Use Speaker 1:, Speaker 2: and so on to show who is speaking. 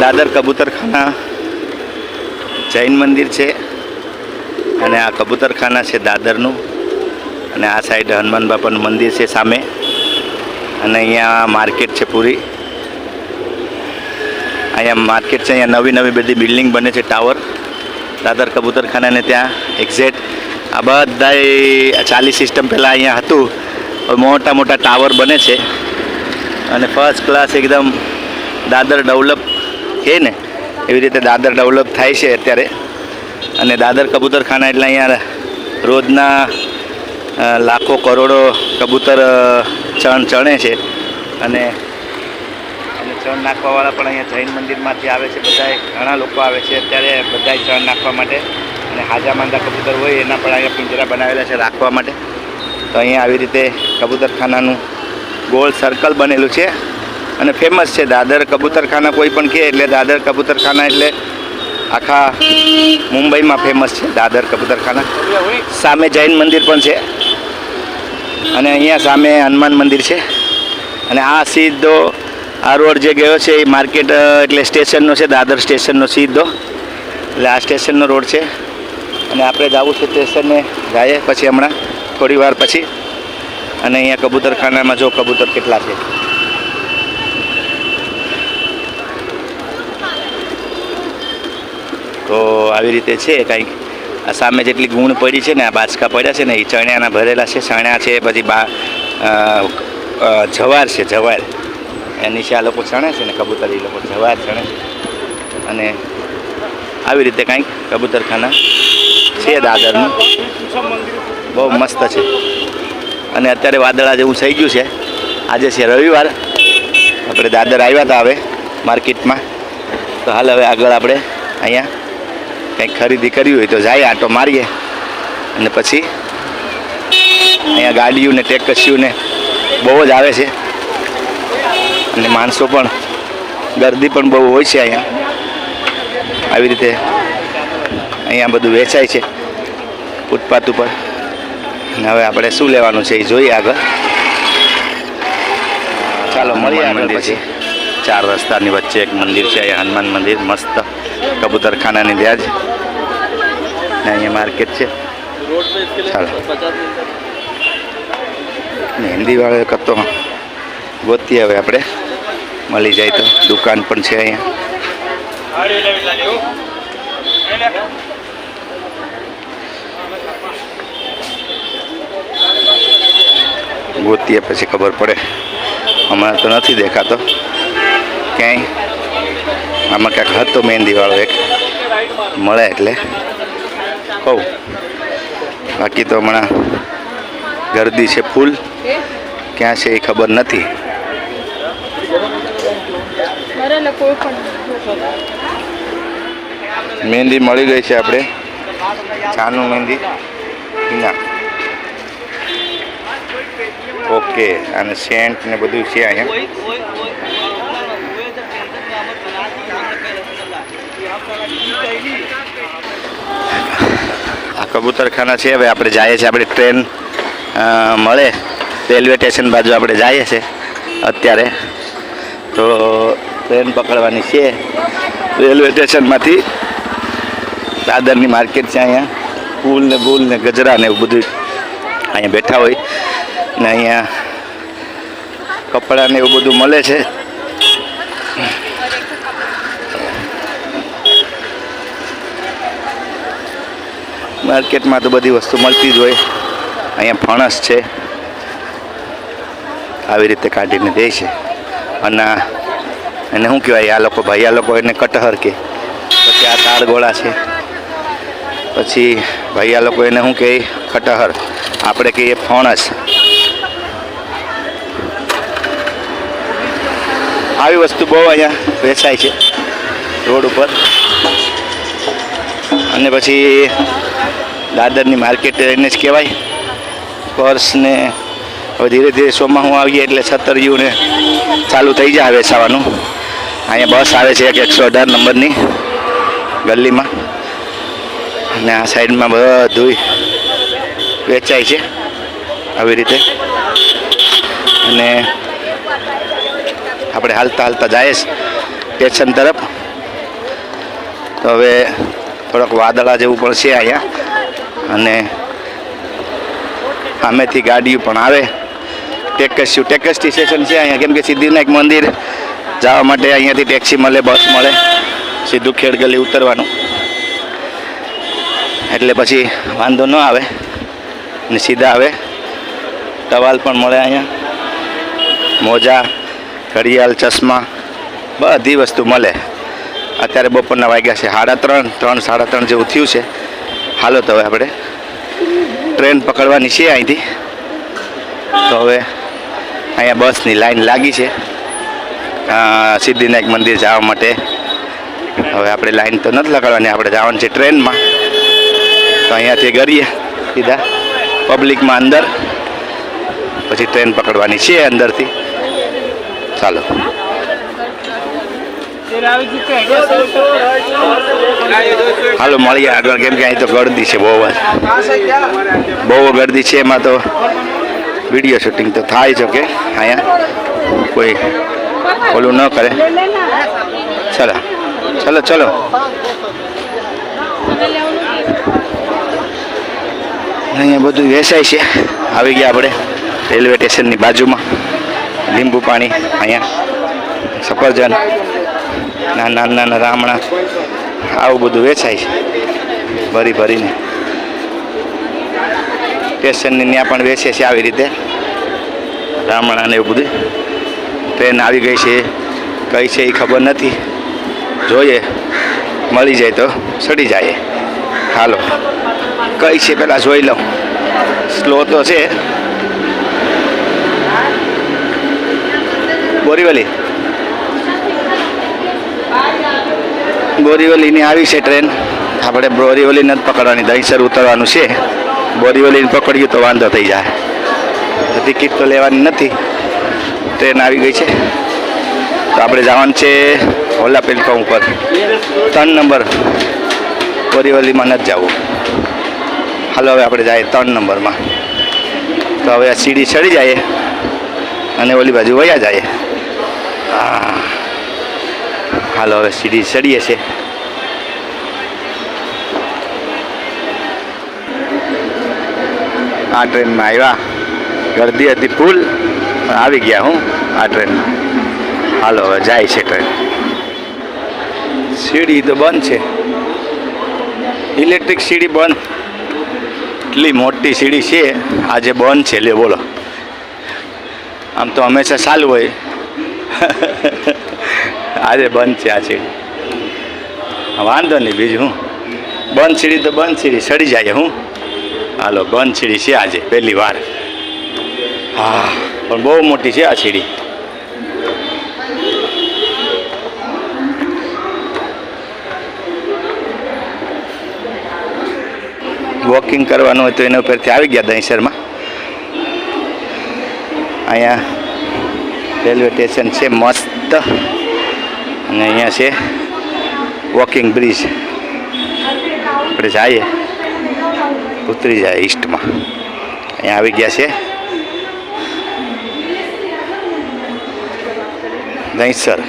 Speaker 1: દાદર કબૂતરખાના જૈન મંદિર છે અને આ કબૂતરખાના છે દાદરનું અને આ સાઈડ હનુમાન બાપાનું મંદિર છે સામે અને અહીંયા માર્કેટ છે પૂરી. અહીંયા માર્કેટ છે, અહીંયા નવી નવી બધી બિલ્ડિંગ બને છે, ટાવર. દાદર કબૂતરખાનાને ત્યાં એક્ઝેક્ટ આ બધાય ચાલી સિસ્ટમ પહેલાં અહીંયા હતું. મોટા મોટા ટાવર બને છે. અને ફર્સ્ટ ક્લાસ એકદમ દાદર ડેવલપ છે ને એવી રીતે દાદર ડેવલપ થાય છે અત્યારે. અને દાદર કબૂતરખાના એટલે અહીંયા રોજના લાખો કરોડો કબૂતર ચણ ચણે છે. અને ચણ નાખવાવાળા પણ અહીંયા જૈન મંદિરમાંથી આવે છે. બધા ઘણા લોકો આવે છે અત્યારે બધા ચણ નાખવા માટે. અને હાજા માંદા કબૂતર હોય એના પણ અહીંયા પિંજરા બનાવેલા છે રાખવા માટે. તો અહીંયા આવી રીતે કબૂતરખાનાનું ગોળ સર્કલ બનેલું છે. અને ફેમસ છે દાદર કબૂતરખાના, કોઈ પણ કહે એટલે દાદર કબૂતરખાના એટલે આખા મુંબઈમાં ફેમસ છે દાદર કબૂતરખાના. સામે જૈન મંદિર પણ છે. અને અહીંયા સામે હનુમાન મંદિર છે. અને આ સીધો આ રોડ જે ગયો છે એ માર્કેટ એટલે સ્ટેશનનો છે, દાદર સ્ટેશનનો સીધો. એટલે આ સ્ટેશનનો રોડ છે. અને આપણે જવું છે સ્ટેશને જઈએ પછી હમણાં થોડી વાર પછી. અને અહીંયા કબૂતરખાનામાં જો કબૂતર કેટલા છે. તો આવી રીતે છે, કંઈક આ સામે જેટલી ગુણ પડી છે ને, આ બાચકા પડ્યા છે ને, એ ચણ્યાના ભરેલા છે, ચણ્યા છે, પછી બા જવાર છે, જવાર. એની નીચે આ લોકો ચણે છે ને, કબૂતર, એ લોકો જવાર ચણે. છે અને આવી રીતે કંઈક કબૂતરખાના છે દાદરનું. બહુ મસ્ત છે. અને અત્યારે વાદળા જેવું થઈ ગયું છે. આજે છે રવિવાર. આપણે દાદર આવ્યા હતા હવે માર્કેટમાં. તો હાલ હવે આગળ આપણે અહીંયા કંઈક ખરીદી કરવી હોય તો જાય આટો મારીએ. અને પછી અહીંયા ગાડીઓ ને ટેક્સીઓ ને બહુ જ આવે છે. અને માણસો પણ ગરદી પણ બહુ હોય છે અહીંયા. આવી રીતે અહીંયા બધું વેચાય છે ફૂટપાથ ઉપર. અને હવે આપણે શું લેવાનું છે એ જોઈએ આગળ. ચાલો મળીએ મંદિર પછી. ચાર રસ્તાની વચ્ચે એક મંદિર છે અહીંયા હનુમાન મંદિર મસ્ત. કબૂતરખાનાની ત્યાં જ ને અહીંયા માર્કેટ છે. ચાલો. ને હિન્દીવાળો એક હતો ગોતી હવે આપણે. મળી જાય તો દુકાન પણ છે અહીંયા. ગોતીએ પછી ખબર પડે. હમણાં તો નથી દેખાતો. ક્યાંય? આમાં ક્યાંક હતો મહેંદીવાળો એક. મળે એટલે. કહું બાકી તો હમણાં ગરદી છે ફૂલ. ક્યાં છે એ ખબર નથી. મહેંદી મળી ગઈ છે આપણે. છાનું મહેંદી. ના. ઓકે. અને સેન્ટ ને બધું છે અહીંયા. કબૂતરખાના છે હવે આપણે જઈએ છીએ, આપણે ટ્રેન મળે. રેલવે સ્ટેશન બાજુ આપણે જઈએ છીએ અત્યારે. તો ટ્રેન પકડવાની છે. રેલવે સ્ટેશનમાંથી દાદરની માર્કેટ છે અહીંયા. ફૂલ ને ગુલ ને ગજરા ને એવું બધું અહીંયા બેઠા હોય. ને અહીંયા કપડાં ને એવું બધું મળે છે. માર્કેટમાં તો બધી વસ્તુ મળતી જ હોય. અહીંયા ફણસ છે. આવી રીતે કાઢીને દે છે. અને એને શું કહેવાય, આ લોકો ભાઈ, આ લોકો એને કટહર કે. પછી આ તાળગોળા છે. પછી ભાઈ, આ લોકો એને શું કહે, કટહર. આપણે કહીએ ફણસ. આવી વસ્તુ બહુ અહીંયા વેચાય છે રોડ ઉપર. અને પછી દાદરની માર્કેટ એને જ કહેવાય. પર્સ ને હવે ધીરે ધીરે ચોમાસું આવીએ એટલે છતરિયું ને ચાલુ થઈ જાય વેચાવાનું અહીંયા બસ આવે છે એક એકસો અઢાર નંબરની ગલીમાં. અને આ સાઈડમાં બધું વેચાય છે આવી રીતે. અને આપણે હાલતા હાલતા જાય સ્ટેશન તરફ. તો હવે થોડોક વાદળા જેવું પણ છે અહીંયા. અને સામેથી ગાડીઓ પણ આવે. ટેકસ્યુ ટેકસ્ટી સ્ટેશન છે અહીંયા. કેમ કે એક મંદિર જવા માટે અહીંયાથી ટેક્સી મળે, બસ મળે. સીધું ખેડ ગલી ઉતરવાનું. એટલે પછી વાંધો ન આવે. ને સીધા આવે. ટવાલ પણ મળે અહીંયા. મોજા, ઘડિયાળ, ચશ્મા, બધી વસ્તુ મળે. અત્યારે બપોરના વાગ્યા છે. સાડા ત્રણ ત્રણ, સાડા ત્રણ જેવું થયું છે. હાલો તો હવે આપણે ટ્રેન પકડવાની છે અહીંથી. તો હવે અહીંયા બસની લાઈન લાગી છે. સિદ્ધિનાયક મંદિર જવા માટે. હવે આપણે લાઈન તો નથી લગાડવાની, આપણે જવાનું છે ટ્રેનમાં. તો અહીંયાથી કરીએ સીધા પબ્લિકમાં અંદર. પછી ટ્રેન પકડવાની છે અંદરથી. ચાલો. હાલો મળીએ આગળ. કેમ કે અહીં તો ગળદી છે બહુ જ. બહુ ગળદી છે એમાં તો. વીડિયો શૂટિંગ તો થાય છે કે અહીંયા કોઈ ઓલું ન કરે. ચલો. ચલો ચલો. અહીંયા બધું વેચાય છે. આવી ગયા આપણે રેલવે સ્ટેશનની બાજુમાં લીંબુ પાણી અહીંયા સફરજન. નાના નાના રામણા, આવું બધું વેચાય છે, ભરી ભરીને. સ્ટેશનની ત્યાં પણ વેચે છે આવી રીતે. રામણાને એવું બધું. ટ્રેન આવી ગઈ છે કઈ છે એ ખબર નથી. જોઈએ, મળી જાય તો સડી જાય. હાલો કઈ છે પહેલાં જોઈ લઉં. સ્લો તો છે. બોરીવલી બોરીવલીની આવી છે ટ્રેન. આપણે બોરીવલીને જ પકડવાની, દહીસર ઉતરવાનું છે. બોરીવલીને પકડીએ તો વાંધો થઈ જાય. ટિકિટ તો લેવાની નથી. ટ્રેન આવી ગઈ છે. તો આપણે જવાનું છે ઓલા પ્લેટફોર્મ ઉપર. ત્રણ નંબર. બોરીવલીમાં નથી જવું. હાલો, હવે આપણે જઈએ ત્રણ નંબરમાં. તો હવે આ સીડી ચડી જાય. અને ઓલી બાજુ વયા જાય. હા. હાલો, હવે સીડી ચડીએ છે આ ટ્રેનમાં આવ્યા. ગરદી હતી ફૂલ આવી ગયા હું આ ટ્રેનમાં. હાલો, હવે જાય છે ટ્રેન. સીડી તો બંધ છે. ઇલેક્ટ્રિક સીડી બંધ. એટલી મોટી સીડી છે, આજે બંધ છે લે બોલો. આમ તો હંમેશા ચાલુ હોય. આજે બંધ છે આ સીડી. વાંધો નહીં બીજું હું. બંધ સીડી તો બંધ સીડી, સડી જાય હું. હાલો, બંધ સીડી છે આજે, પહેલી વાર. હા, પણ બહુ મોટી છે આ સીડી. વોકિંગ કરવાનું હોય તો એના ઉપરથી આવી ગયા દહીસરમાં. અહીંયા રેલવે સ્ટેશન છે મસ્ત. અને અહીંયા છે વોકિંગ બ્રિજ આપણે જઈએ ઉતરી જાય ઈસ્ટમાં અહીંયા આવી ગયા છે. દહીસર